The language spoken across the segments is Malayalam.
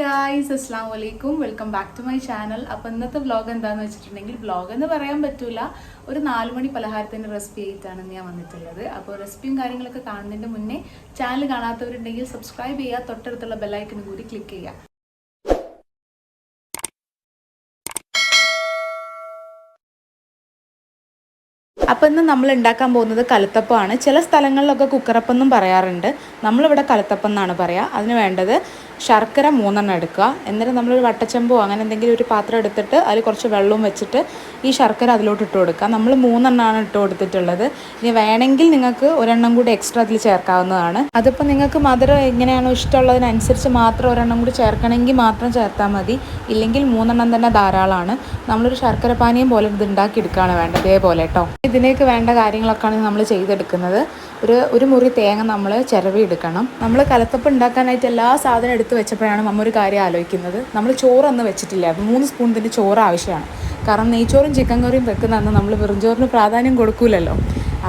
ഗായ്സ് അസ്സാം വലൈക്കും welcome back to my channel അപ്പോൾ ഇന്നത്തെ വ്ളോഗ് എന്താണെന്ന് വെച്ചിട്ടുണ്ടെങ്കിൽ വ്ളോഗ് എന്ന് പറയാൻ പറ്റൂല. ഒരു നാല് മണി പലഹാരത്തിന്റെ റെസിപ്പി ആയിട്ടാണ് ഞാൻ വന്നിട്ടുള്ളത്. അപ്പോൾ റെസിപ്പിയും കാര്യങ്ങളൊക്കെ കാണുന്നതിന്റെ മുന്നേ ചാനൽ കാണാത്തവരുണ്ടെങ്കിൽ സബ്സ്ക്രൈബ് ചെയ്യുക തൊട്ടടുത്തുള്ള ബെല്ലൈക്കനും കൂടി ക്ലിക്ക് ചെയ്യുക. അപ്പം നമ്മൾ ഉണ്ടാക്കാൻ പോകുന്നത് കലത്തപ്പമാണ്. ചില സ്ഥലങ്ങളിലൊക്കെ കുക്കറപ്പെന്നും പറയാറുണ്ട്. നമ്മളിവിടെ കലത്തപ്പം എന്നാണ് പറയുക അതിന് വേണ്ടത് ശർക്കര മൂന്നെണ്ണം എടുക്കുക. എന്നിട്ട് നമ്മളൊരു വട്ടച്ചെമ്പോ അങ്ങനെ എന്തെങ്കിലും ഒരു പാത്രം എടുത്തിട്ട് അതിൽ കുറച്ച് വെള്ളവും വെച്ചിട്ട് ഈ ശർക്കര അതിലോട്ട് ഇട്ട് കൊടുക്കുക. നമ്മൾ മൂന്നെണ്ണമാണ് ഇട്ട് കൊടുത്തിട്ടുള്ളത്. ഇനി വേണമെങ്കിൽ നിങ്ങൾക്ക് ഒരെണ്ണം കൂടി എക്സ്ട്രാ അതിൽ ചേർക്കാവുന്നതാണ്. അതിപ്പോൾ നിങ്ങൾക്ക് മധുരം എങ്ങനെയാണോ ഇഷ്ടമുള്ളതിനനുസരിച്ച് മാത്രം ഒരെണ്ണം കൂടി ചേർക്കണമെങ്കിൽ മാത്രം ചേർത്താൽ മതി. ഇല്ലെങ്കിൽ മൂന്നെണ്ണം തന്നെ ധാരാളമാണ്. നമ്മളൊരു ശർക്കര പാനീയം പോലെ ഇത് ഉണ്ടാക്കിയെടുക്കുകയാണ് വേണ്ടത്. ഇതേപോലെ കേട്ടോ. ഇതിലേക്ക് വേണ്ട കാര്യങ്ങളൊക്കെയാണ് നമ്മൾ ചെയ്തെടുക്കുന്നത്. ഒരു ഒരു മുറി തേങ്ങ നമ്മൾ ചിരവി എടുക്കണം. നമ്മൾ കലത്തപ്പം ഉണ്ടാക്കാനായിട്ട് എല്ലാ സാധനവും എടുത്ത് വെച്ചപ്പോഴാണ് നമ്മൾ ഒരു കാര്യം ആലോചിക്കുന്നത്. നമ്മൾ ചോറൊന്നും വെച്ചിട്ടില്ല. അപ്പോൾ മൂന്ന് സ്പൂൺ തന്നെ ചോറ് ആവശ്യമാണ്. കാരണം നെയ്ച്ചോറും ചിക്കൻ കറിയും വെക്കുന്ന നമ്മൾ വെറും ചോറിന് പ്രാധാന്യം കൊടുക്കൂലല്ലോ.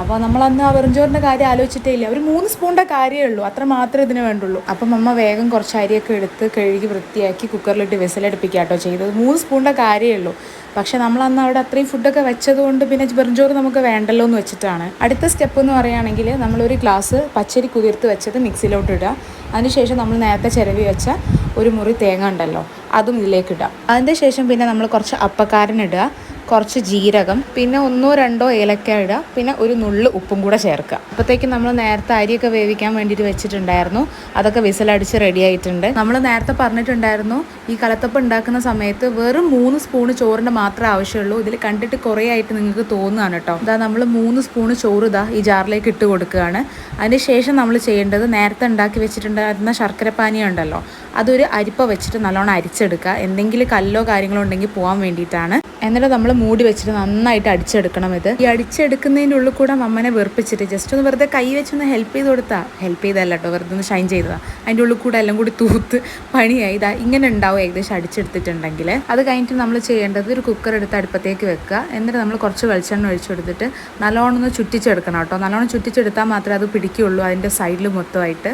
അപ്പോൾ നമ്മൾ അന്ന് ആ വെറുംചോറിന്റെ കാര്യം ആലോചിച്ചിട്ടേ ഇല്ല ഒരു മൂന്ന് സ്പൂണിന്റെ കാര്യമേ ഉള്ളൂ. അത്ര മാത്രമേ ഇതിന് വേണ്ടുള്ളൂ. അപ്പം അമ്മ വേഗം കുറച്ച് അരിയൊക്കെ എടുത്ത് കഴുകി വൃത്തിയാക്കി കുക്കറിലിട്ട് വിസലടുപ്പിക്കുക കേട്ടോ. ചെയ്തത് മൂന്ന് സ്പൂണിന്റെ കാര്യമേ ഉള്ളൂ. പക്ഷേ നമ്മൾ അന്ന് അവിടെ അത്രയും ഫുഡൊക്കെ വെച്ചതുകൊണ്ട് പിന്നെ വെറുംചോറ് നമുക്ക് വേണ്ടല്ലോ എന്ന് വെച്ചിട്ടാണ്. അടുത്ത സ്റ്റെപ്പ് എന്ന് പറയുകയാണെങ്കിൽ നമ്മളൊരു ഗ്ലാസ് പച്ചരി കുതിർത്ത് വെച്ചത് മിക്സിയിലോട്ട് ഇടുക. അതിനുശേഷം നമ്മൾ നേരത്തെ ചിരവി വെച്ച ഒരു മുറി തേങ്ങ ഉണ്ടല്ലോ അതും ഇതിലേക്ക് ഇടുക. അതിന്റെ ശേഷം പിന്നെ നമ്മൾ കുറച്ച് അപ്പക്കാരൻ ഇടുക. കുറച്ച് ജീരകം പിന്നെ ഒന്നോ രണ്ടോ ഏലക്ക ഇടുക പിന്നെ ഒരു നുള്ളു ഉപ്പും കൂടെ ചേർക്കുക. അപ്പോഴത്തേക്കും നമ്മൾ നേരത്തെ അരിയൊക്കെ വേവിക്കാൻ വേണ്ടിയിട്ട് വെച്ചിട്ടുണ്ടായിരുന്നു. അതൊക്കെ വിസലടിച്ച് റെഡി ആയിട്ടുണ്ട്. നമ്മൾ നേരത്തെ പറഞ്ഞിട്ടുണ്ടായിരുന്നു ഈ കലത്തപ്പം ഉണ്ടാക്കുന്ന സമയത്ത് വെറും മൂന്ന് സ്പൂണ് ചോറിന്റെ മാത്രമേ ആവശ്യമുള്ളൂ. ഇതിൽ കണ്ടിട്ട് കുറേ ആയിട്ട് നിങ്ങൾക്ക് തോന്നുകയാണ് കേട്ടോ. ഇതാ നമ്മൾ മൂന്ന് സ്പൂണ് ചോറ് ഇതാ ഈ ജാറിലേക്ക് ഇട്ട് കൊടുക്കുകയാണ്. അതിന് ശേഷം നമ്മൾ ചെയ്യേണ്ടത് നേരത്തെ ഉണ്ടാക്കി വെച്ചിട്ടുണ്ടായിരുന്ന ശർക്കര പാനീയം ഉണ്ടല്ലോ അതൊരു അരിപ്പ വെച്ചിട്ട് നല്ലോണം അരിച്ചെടുക്കുക. എന്തെങ്കിലും കല്ലോ കാര്യങ്ങളോ ഉണ്ടെങ്കിൽ പോകാൻ വേണ്ടിയിട്ടാണ്. എന്നിട്ട് നമ്മൾ മൂടി വെച്ചിട്ട് നന്നായിട്ട് അടിച്ചെടുക്കണം ഇത്. ഈ അടിച്ചെടുക്കുന്നതിന്റെ ഉള്ളിൽ കൂടെ അമ്മനെ വെറുപ്പിച്ചിട്ട് ജസ്റ്റ് ഒന്ന് വെറുതെ കൈ വെച്ചൊന്ന് ഹെൽപ്പ് ചെയ്ത് കൊടുത്താൽ ഹെൽപ്പ് ചെയ്തല്ല കേട്ടോ വെറുതെ ഒന്ന് ഷൈൻ ചെയ്തതാണ് അതിന്റെ ഉള്ളിൽ കൂടെ എല്ലാം കൂടി തൂത്ത് പണിയായി. ഇതാ ഇങ്ങനെ ഉണ്ടാവും ഏകദേശം അടിച്ചെടുത്തിട്ടുണ്ടെങ്കിൽ. അത് കഴിഞ്ഞിട്ട് നമ്മൾ ചെയ്യേണ്ടത് ഒരു കുക്കർ എടുത്ത് അടുപ്പത്തേക്ക് വെക്കുക. എന്നിട്ട് നമ്മൾ കുറച്ച് വെളിച്ചെണ്ണ ഒഴിച്ചു കൊടുത്തിട്ട് നല്ലോണം ഒന്ന് ചുറ്റിച്ചെടുക്കണം കേട്ടോ നല്ലോണം ചുറ്റിച്ചെടുത്താൽ മാത്രമേ അത് പിടിക്കുകയുള്ളൂ അതിന്റെ സൈഡിൽ മൊത്തമായിട്ട്.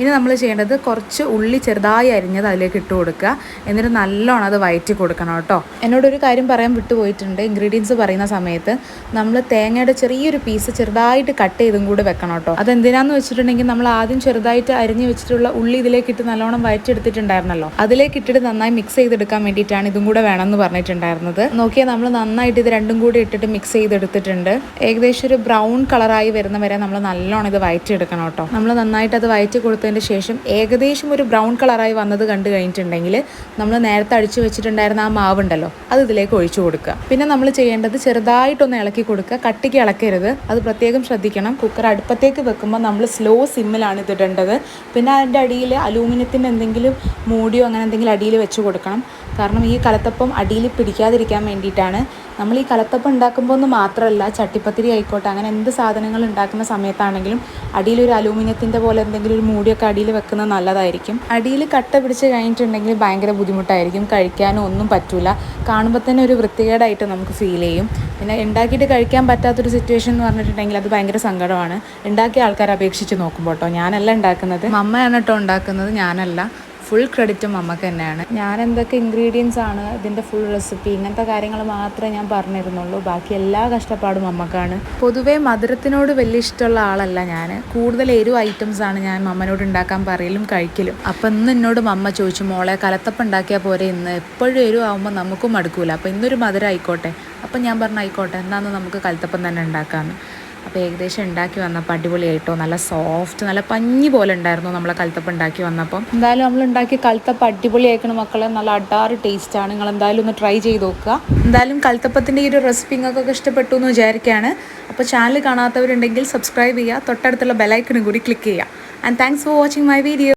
ഇനി നമ്മൾ ചെയ്യേണ്ടത് കുറച്ച് ഉള്ളി ചെറുതായി അരിഞ്ഞത് അതിലേക്ക് ഇട്ട് കൊടുക്കുക. എന്നിട്ട് നല്ലോണം അത് വയറ്റി കൊടുക്കണം കേട്ടോ എന്നോടൊരു കാര്യം പറയാൻ വിട്ടുപോയിട്ടുണ്ട് ഇൻഗ്രീഡിയൻസ് പറയുന്ന സമയത്ത് നമ്മൾ തേങ്ങയുടെ ചെറിയൊരു പീസ് ചെറുതായിട്ട് കട്ട് ചെയ്തും കൂടെ വെക്കണം കേട്ടോ. അതെന്തിനാന്ന് വെച്ചിട്ടുണ്ടെങ്കിൽ നമ്മൾ ആദ്യം ചെറുതായിട്ട് അരിഞ്ഞു വെച്ചിട്ടുള്ള ഉള്ളി ഇതിലേക്ക് ഇട്ട് നല്ലോണം വയറ്റിയെടുത്തിട്ടുണ്ടായിരുന്നല്ലോ. അതിലേക്ക് ഇട്ടിട്ട് നന്നായി മിക്സ് ചെയ്തെടുക്കാൻ വേണ്ടിയിട്ടാണ് ഇതും കൂടെ വേണമെന്ന് പറഞ്ഞിട്ടുണ്ടായിരുന്നത്. നോക്കിയാൽ നമ്മൾ നന്നായിട്ട് ഇത് രണ്ടും കൂടി ഇട്ടിട്ട് മിക്സ് ചെയ്തെടുത്തിട്ടുണ്ട്. ഏകദേശം ഒരു ബ്രൗൺ കളറായി വരുന്ന വരെ നമ്മൾ നല്ലോണം ഇത് വയറ്റിയെടുക്കണം കേട്ടോ. നമ്മൾ നന്നായിട്ട് അത് വയറ്റ് കൊടുത്ത് കൊടുത്തതിന് ശേഷം ഏകദേശം ഒരു ബ്രൗൺ കളറായി വന്നത് കണ്ടു കഴിഞ്ഞിട്ടുണ്ടെങ്കിൽ നമ്മൾ നേരത്തെ അടിച്ചു വെച്ചിട്ടുണ്ടായിരുന്ന ആ മാവുണ്ടല്ലോ അത് ഇതിലേക്ക് ഒഴിച്ചു കൊടുക്കുക. പിന്നെ നമ്മൾ ചെയ്യേണ്ടത് ചെറുതായിട്ടൊന്ന് ഇളക്കി കൊടുക്കുക. കട്ടിക്ക് ഇളക്കരുത്. അത് പ്രത്യേകം ശ്രദ്ധിക്കണം. കുക്കർ അടുപ്പത്തേക്ക് വെക്കുമ്പോൾ നമ്മൾ സ്ലോ സിമ്മിലാണ് ഇതിടേണ്ടത് പിന്നെ അതിന്റെ അടിയിൽ അലൂമിനിയത്തിന്റെ എന്തെങ്കിലും മൂടിയോ അങ്ങനെ എന്തെങ്കിലും അടിയിൽ വെച്ച് കൊടുക്കണം. കാരണം ഈ കലത്തപ്പം അടിയിൽ പിടിക്കാതിരിക്കാൻ വേണ്ടിയിട്ടാണ്. നമ്മൾ ഈ കലത്തപ്പം ഉണ്ടാക്കുമ്പോൾ ഒന്ന് മാത്രമല്ല ചട്ടിപ്പത്തിരി ആയിക്കോട്ടെ അങ്ങനെ എന്ത് സാധനങ്ങൾ ഉണ്ടാക്കുന്ന സമയത്താണെങ്കിലും അടിയിൽ ഒരു അലൂമിനിയത്തിന്റെ പോലെ എന്തെങ്കിലും ഒരു മൂടിയൊക്കെ അടിയിൽ വെക്കുന്നത് നല്ലതായിരിക്കും. അടിയിൽ കട്ട പിടിച്ച് കഴിഞ്ഞിട്ടുണ്ടെങ്കിൽ ഭയങ്കര ബുദ്ധിമുട്ടായിരിക്കും. കഴിക്കാനോ ഒന്നും പറ്റില്ല കാണുമ്പോൾ തന്നെ ഒരു വൃത്തികേടായിട്ട് നമുക്ക് ഫീൽ ചെയ്യും. പിന്നെ ഉണ്ടാക്കിയിട്ട് കഴിക്കാൻ പറ്റാത്തൊരു സിറ്റുവേഷൻ എന്ന് പറഞ്ഞിട്ടുണ്ടെങ്കിൽ അത് ഭയങ്കര സങ്കടമാണ്. ഉണ്ടാക്കിയ ആൾക്കാരെ അപേക്ഷിച്ച് നോക്കുമ്പോൾ കേട്ടോ ഞാനല്ല ഉണ്ടാക്കുന്നത്. അമ്മയാണ് കേട്ടോ ഉണ്ടാക്കുന്നത് ഞാനല്ല. ഫുൾ ക്രെഡിറ്റും അമ്മയ്ക്ക് തന്നെയാണ്. ഞാൻ എന്തൊക്കെ ഇൻഗ്രീഡിയൻസ് ആണ് ഇതിന്റെ ഫുൾ റെസിപ്പി ഇങ്ങനത്തെ കാര്യങ്ങൾ മാത്രമേ ഞാൻ പറഞ്ഞിരുന്നുള്ളൂ. ബാക്കി എല്ലാ കഷ്ടപ്പാടും അമ്മക്കാണ് പൊതുവേ മധുരത്തിനോട് വലിയ ഇഷ്ടമുള്ള ആളല്ല ഞാൻ കൂടുതൽ എരിവ് ഐറ്റംസ് ആണ് ഞാൻ മമ്മനോട് ഉണ്ടാക്കാൻ പറയലും കഴിക്കലും. അപ്പം ഇന്ന് എന്നോട് അമ്മ ചോദിച്ചു മോളെ കലത്തപ്പം ഉണ്ടാക്കിയാൽ പോരെ ഇന്ന്. എപ്പോഴും എരിവ് ആകുമ്പോൾ നമുക്കും മടുക്കൂല. അപ്പം ഇന്നൊരു മധുരം ആയിക്കോട്ടെ. അപ്പം ഞാൻ പറഞ്ഞു ആയിക്കോട്ടെ എന്നാന്ന് നമുക്ക് കലത്തപ്പം തന്നെ ഉണ്ടാക്കാമെന്ന് അപ്പോൾ ഏകദേശം ഉണ്ടാക്കി വന്നപ്പോൾ അടിപൊളിയായിട്ടോ. നല്ല സോഫ്റ്റ് നല്ല പഞ്ഞി പോലെ ഉണ്ടായിരുന്നു നമ്മളെ കൽത്തപ്പം ഉണ്ടാക്കി വന്നപ്പം. എന്തായാലും നമ്മൾ ഉണ്ടാക്കി കൽത്തപ്പം അടിപൊളിയാക്കണം മക്കളെ. നല്ല അടാറ് ടേസ്റ്റാണ് നിങ്ങൾ എന്തായാലും ഒന്ന് ട്രൈ ചെയ്ത് നോക്കുക. എന്തായാലും കൽത്തപ്പത്തിന്റെ ഈ ഒരു റെസിപ്പി നിങ്ങൾക്കൊക്കെ ഇഷ്ടപ്പെട്ടു എന്ന് വിചാരിക്കുകയാണ്. അപ്പോൾ ചാനൽ കാണാത്തവരുണ്ടെങ്കിൽ സബ്സ്ക്രൈബ് ചെയ്യുക. തൊട്ടടുത്തുള്ള ബെലൈക്കണും കൂടി ക്ലിക്ക് ചെയ്യുക. And thanks for watching my video